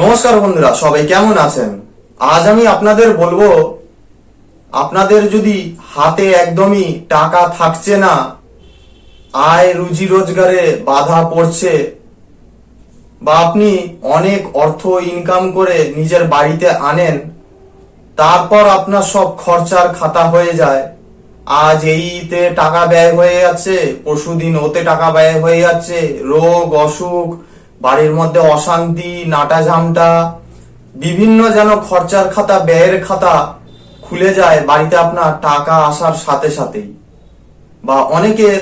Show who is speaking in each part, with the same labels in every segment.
Speaker 1: নমস্কার বন্ধুরা, সবাই কেমন আছেন? আজ আমি আপনাদের বলব, আপনাদের যদি হাতে একদমই টাকা থাকছে না, আয় রুজি রোজগারে বাধা পড়ছে, বা আপনি অনেক অর্থ ইনকাম করে নিজের বাড়িতে আনেন, তারপর আপনার সব খরচার খাতা হয়ে যায়। আজ এইতে টাকা ব্যয় হয়ে যাচ্ছে, পরশুদিন ওতে টাকা ব্যয় হয়ে যাচ্ছে, রোগ, অসুখ বাড়ির মধ্যে অশান্তি নাটা ঝামটা বিভিন্ন যেন খরচার খাতা, ব্যয়ের খাতা খুলে যায় বাড়িতে আপনার টাকা আসার সাথে সাথেই। বা অনেকের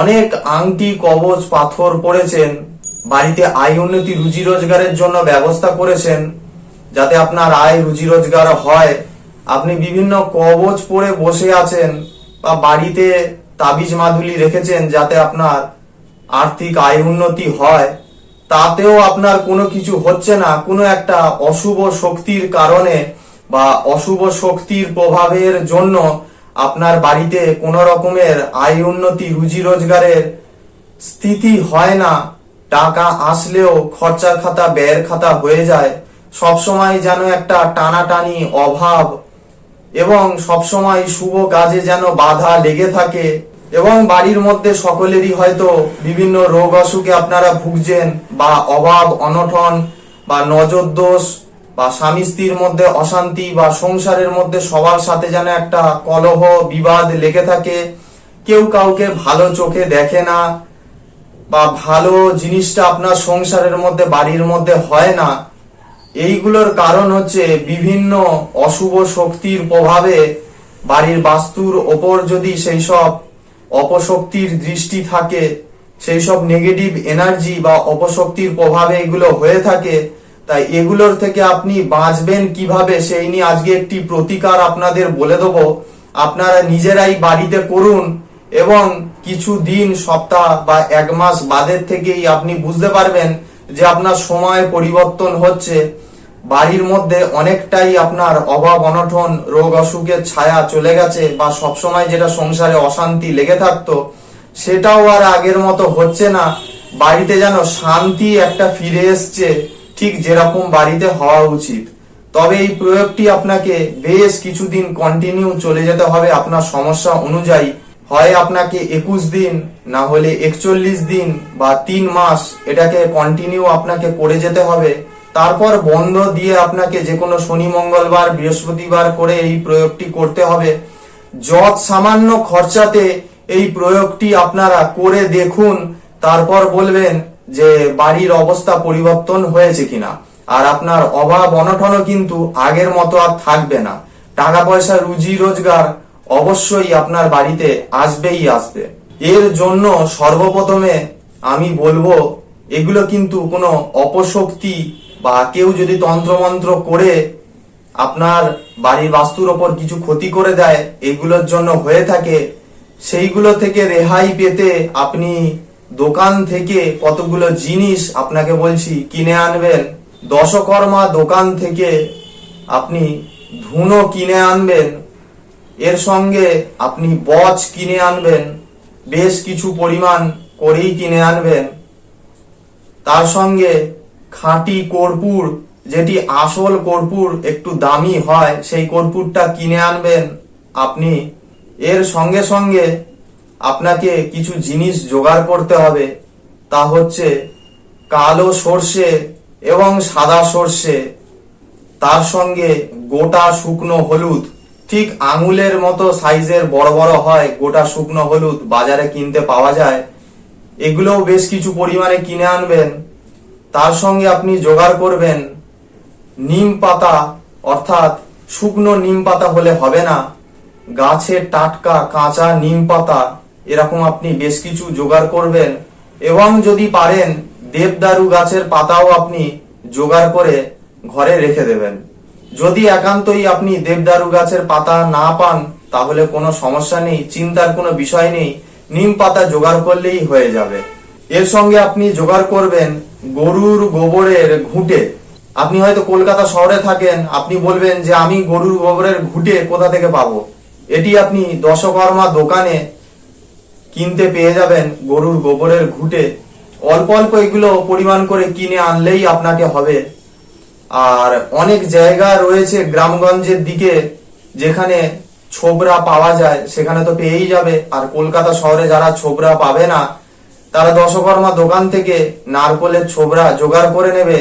Speaker 1: অনেক আংটি কবচ পাথর পড়েছেন, বাড়িতে আয় উন্নতি, রুজি রোজগারের জন্য ব্যবস্থা করেছেন, যাতে আপনার আয় রুজি রোজগার হয়। আপনি বিভিন্ন কবচ পরে বসে আছেন বা বাড়িতে তাবিজ মাদুলি রেখেছেন যাতে আপনার আর্থিক আয় উন্নতি হয়। তাতেও আপনার কোনো কিছু হচ্ছে না, কোনো একটা অশুভ শক্তির কারণে বা অশুভ শক্তির প্রভাবের জন্য আপনার বাড়িতে কোনো রকমের আয় উন্নতি, রুজি রোজগারের স্থিতি হয় না। টাকা আসলেও খরচার খাতা, ব্যয়ের খাতা হয়ে যায়। সবসময় যেন একটা টানাটানি অভাব এবং সবসময় শুভ কাজে যেন বাধা লেগে থাকে। এবং বাড়ির মধ্যে সকলেরই হয়তো বিভিন্ন রোগ অসুখে আপনারা ভুগছেন বা অভাব, অনটন বা নজর দোষ বা স্বামী স্ত্রীর মধ্যে অশান্তি বা সংসারের মধ্যে সবার সাথে যেন একটা কলহ, বিবাদ লেগে থাকে, কেউ কাউকে ভালো চোখে দেখে না বা ভালো জিনিসটা আপনার সংসারের মধ্যে, বাড়ির মধ্যে হয় না। এইগুলোর কারণ হচ্ছে বিভিন্ন অশুভ শক্তির প্রভাবে বাড়ির বাস্তুর ওপর যদি সেই সব অপশক্তির দৃষ্টি থাকে সেই সব নেগেটিভ এনার্জি বা অপশক্তির প্রভাবে এগুলো হয়ে থাকে, তাই এগুলোর থেকে আপনি বাঁচবেন কীভাবে সেই নিয়ে আজকে একটি প্রতিকার আপনাদের বলে দেবো। আপনারা নিজেরাই বাড়িতে করুন এবং কিছু দিন, সপ্তাহ বা এক মাস বাদের থেকেই আপনি বুঝতে পারবেন যে আপনার সময় পরিবর্তন হচ্ছে। বাড়ির মধ্যে অনেকটাই আপনার অভাব, অনটন, রোগ, অসুখের ছায়া চলে গেছে বা সবসময় যেটা সংসারে অশান্তি লেগে থাকতো, সেটাও আর আগের মতো হচ্ছে না। বাড়িতে যেন শান্তি একটা ফিরে এসছে, ঠিক যেরকম বাড়িতে হওয়া উচিত। তবে এই প্রয়োগটি আপনাকে বেশ কিছুদিন কন্টিনিউ চলে যেতে হবে আপনার সমস্যা অনুযায়ী। হয় আপনাকে একুশ দিন, না হলে একচল্লিশ দিন বা তিন মাস এটাকে কন্টিনিউ আপনাকে করে যেতে হবে। তারপর বন্ধ দিয়ে আপনাকে যে কোনো শনি, মঙ্গলবার, বৃহস্পতিবার করে এই প্রয়োগটি করতে হবে। যত সামান্য খরচাতে এই প্রয়োগটি আপনারা করে দেখুন, তারপর বলবেন যে বাড়ির অবস্থা পরিবর্তন হয়েছে কিনা। আর আপনার অভাব অনটনও কিন্তু আগের মতো আর থাকবে না। টাকা পয়সা রুজি, রোজগার অবশ্যই আপনার বাড়িতে আসবেই আসবে। এর জন্য সর্বপ্রথমে আমি বলব, এগুলো কিন্তু কোনো অপশক্তি বা কেউ যদি তন্ত্রমন্ত্র করে আপনার বাড়ির বাস্তুর ওপর কিছু ক্ষতি করে দেয়, এগুলোর জন্য হয়ে থাকে, সেইগুলো থেকে রেহাই পেতে আপনি দোকান থেকে কতগুলো জিনিস আপনাকে বলছি কিনে আনবেন। দশকর্মা দোকান থেকে আপনি ধুনো কিনে আনবেন, এর সঙ্গে আপনি বচ কিনে আনবেন, বেশ কিছু পরিমাণ করেই কিনে আনবেন। তার সঙ্গে খাঁটি কর্পূর, যেটি আসল কর্পূর একটু দামি হয়, সেই কর্পূরটা কিনে আনবেন আপনি। এর সঙ্গে সঙ্গে আপনাকে কিছু জিনিস জোগাড় করতে হবে। তা হচ্ছে কালো সর্ষে এবং সাদা সর্ষে। তার সঙ্গে গোটা শুকনো হলুদ। ঠিক আঙুলের মতো সাইজের বড় বড় হয়, গোটা শুকনো হলুদ বাজারে কিনতে পাওয়া যায়। এগুলোও বেশ কিছু পরিমাণে কিনে আনবেন। তার সঙ্গে আপনি জোগাড় করবেন। নিম পাতা, অর্থাৎ শুকনো নিম পাতা হলে হবে না। গাছের টাটকা কাঁচা নিম পাতা, এরকম আপনি বেশ কিছু জোগাড় করবেন। এবং যদি পারেন, দেবদারু গাছের পাতাও আপনি জোগাড় করে ঘরে রেখে দেবেন। যদি একান্তই আপনি দেবদারু গাছের পাতা না পান, তাহলে কোনো সমস্যা নেই, চিন্তার কোনো বিষয় নেই। নিম পাতা জোগাড় করলেই হয়ে যাবে। এর সঙ্গে আপনি জোগাড় করবেন গরুর গোবরের ঘুঁটে। আপনি হয়তো কলকাতা শহরে থাকেন, আপনি বলবেন যে আমি গরুর গোবরের ঘুঁটে কোথা থেকে পাবো? এটি আপনি দশকর্মা দোকানে কিনতে পেয়ে যাবেন গরুর গোবরের ঘুঁটে। অল্প অল্প এগুলো পরিমাণ করে কিনে আনলেই আপনাকে হবে। আর অনেক জায়গা রয়েছে গ্রামগঞ্জের দিকে, যেখানে ছোবরা পাওয়া যায়, সেখানে তো পেয়েই যাবে। আর কলকাতা শহরে যারা ছোবরা পাবে না তারা দশকর্মা দোকান থেকে নারকলের ছোবরা জোগাড় করে নেবে।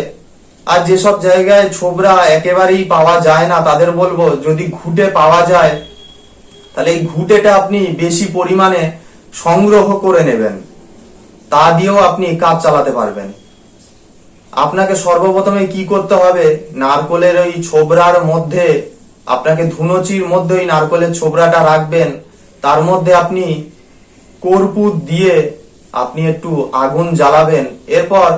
Speaker 1: আর যেসব জায়গায় ছোবরা একেবারেই পাওয়া যায় না, তাদের বলব, যদি ঘুটে পাওয়া যায়, তাহলে এই ঘুটেটা আপনি বেশি পরিমাণে সংগ্রহ করে নেবেন। তা দিয়েও আপনি কাজ চালাতে পারবেন। আপনাকে সর্বপ্রথমে কি করতে হবে? নারকলের ওই ছোবরার মধ্যে, আপনাকে ধুনুচির মধ্যে ওই নারকলের ছোবরাটা রাখবেন। তার মধ্যে আপনি কর্পূর দিয়ে আপনি একটু আগুন জ্বালাবেন, এরপর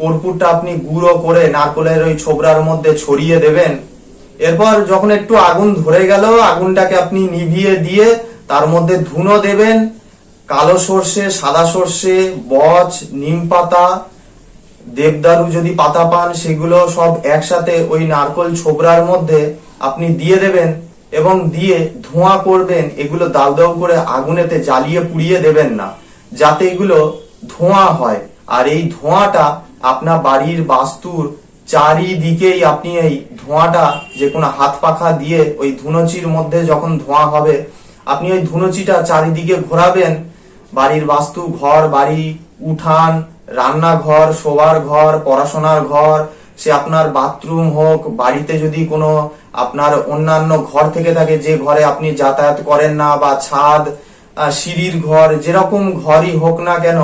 Speaker 1: কর্পূরটা আপনি গুঁড়ো করে নারকলের ওই ছোবরার মধ্যে ছড়িয়ে দেবেন। এরপর যখন একটু আগুন ধরে গেল, আগুনটাকে আপনি নিভিয়ে দিয়ে তার মধ্যে ধুনো দেবেন। কালো সর্ষে, সাদা সর্ষে, বচ, নিম পাতা, দেবদারু যদি পাতা পান, সেগুলো সব একসাথে ওই নারকল ছোবরার মধ্যে আপনি দিয়ে দেবেন এবং দিয়ে ধোঁয়া করবেন, এগুলো দাউ দাউ করে আগুনেতে জ্বালিয়ে পুড়িয়ে দেবেন না। যাতে এগুলো ধোঁয়া হয়। আর এই ধোঁয়াটা আপনার বাড়ির বাস্তুর চারিদিকেই আপনি এই ধোঁয়াটা যে কোনো হাত পাখা দিয়ে ওই ধুনুচির মধ্যে যখন ধোঁয়া হবে, আপনি ওই ধুনুচিটা চারিদিকে ঘোরাবেন। বাড়ির বাস্তু ঘর, বাড়ি, উঠান, রান্নাঘর, শোবার ঘর, পড়াশোনার ঘর, সে আপনার বাথরুম হোক, বাড়িতে যদি কোনো আপনার অন্যান্য ঘর থেকে থাকে, যে ঘরে আপনি যাতায়াত করেন না বা ছাদ সিঁড়ির ঘর, যেরকম ঘরই হোক না কেন,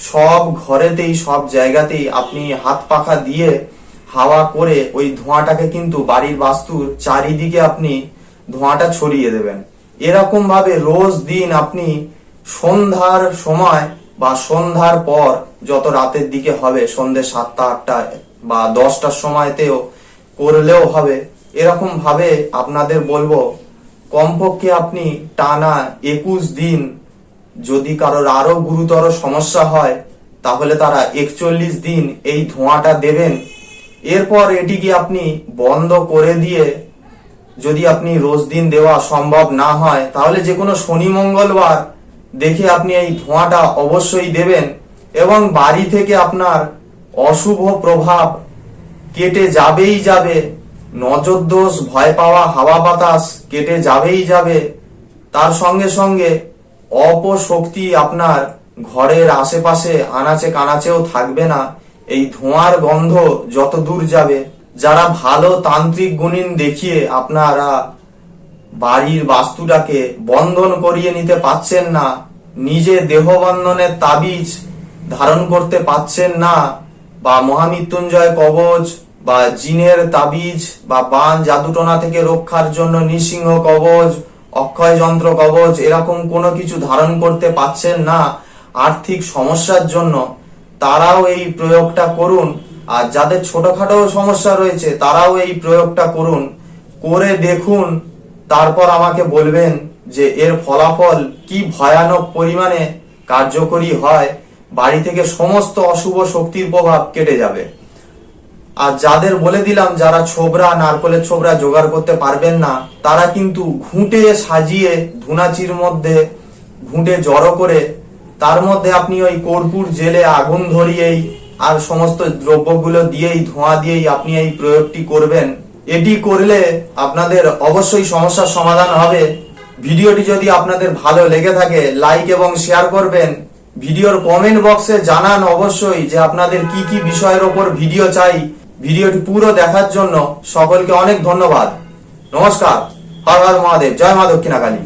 Speaker 1: সব ঘরেতেই, সব জায়গাতেই আপনি হাত পাখা দিয়ে হাওয়া করে ওই ধোঁয়াটাকে কিন্তু বাড়ির বাস্তুর চারিদিকে আপনি ধোঁয়াটা ছড়িয়ে দেবেন। এরকম ভাবে রোজ দিন আপনি সন্ধ্যার সময় বা সন্ধ্যার পর যত রাতের দিকে হবে সন্ধ্যে সাতটা, আটটা বা দশটার সময়তেও করলেও হবে এরকম ভাবে আপনাদের বলব কমপক্ষে আপনি টানা একুশ দিন যদি কারোর আরও গুরুতর সমস্যা হয়, তাহলে তারা একচল্লিশ দিন এই ধোঁয়াটা দেবেন। এরপর এটিকে আপনি বন্ধ করে দিয়ে যদি আপনি রোজ দিন দেওয়া সম্ভব না হয়, তাহলে যে কোনো শনি মঙ্গলবার দেখে আপনি এই ধোঁয়াটা অবশ্যই দেবেন এবং বাড়ি থেকে আপনার অশুভ প্রভাব কেটে যাবেই যাবে। নজর দোষ ভয় পাওয়া, হাওয়া বাতাস কেটে যাবেই যাবে। তার সঙ্গে সঙ্গে অপশক্তি আপনার ঘরের আশেপাশে আনাচে কানাচেও থাকবে না। এই ধোঁয়ার গন্ধ যত দূর যাবে, যারা ভালো তান্ত্রিক গুণিন দেখিয়ে আপনারা বাড়ির বাস্তুটাকে বন্ধন করিয়ে নিতে পাচ্ছেন না, নিজে দেহবন্ধনের তাবিজ ধারণ করতে পাচ্ছেন না, বা মহামৃত্যুঞ্জয় কবচ বা জিনের তাবিজ বা বান, জাদুটনা থেকে রক্ষার জন্য নৃসিংহ কবচ অক্ষয় যন্ত্র কবচ এরকম কোনো কিছু ধারণ করতে পাচ্ছেন না আর্থিক সমস্যার জন্য, তারাও এই প্রয়োগটা করুন। আর যাদের ছোটখাটো সমস্যা রয়েছে, তারাও এই প্রয়োগটা করুন। করে দেখুন, তারপর আমাকে বলবেন যে এর ফলাফল কি ভয়ানক পরিমাণে কার্যকরী হয়। বাড়ি থেকে সমস্ত অশুভ শক্তির প্রভাব কেটে যাবে। আর যাদের বলে দিলাম যারা ছোবরা, নারকলের ছোবরা জোগাড় করতে পারবেন না, তারা কিন্তু ঘুঁটে সাজিয়ে ধুনাচির মধ্যে ঘুঁটে জড়ো করে তার মধ্যে আপনি ওই কর্পূর জেলে আগুন ধরিয়েই আর সমস্ত দ্রব্যগুলো দিয়েই, ধোঁয়া দিয়েই আপনি এই প্রয়োগটি করবেন। এটি করলে আপনাদের অবশ্যই সমস্যার সমাধান হবে। ভিডিওটি যদি আপনাদের ভালো লেগে থাকে লাইক এবং শেয়ার করবেন। ভিডিওর কমেন্ট বক্সে জানান অবশ্যই যে আপনাদের কি কি বিষয়ের ওপর ভিডিও চাই। ভিডিওটি পুরো দেখার জন্য সকলকে অনেক ধন্যবাদ। নমস্কার। হর হর মহাদেব। জয় মা দক্ষিণাকালী।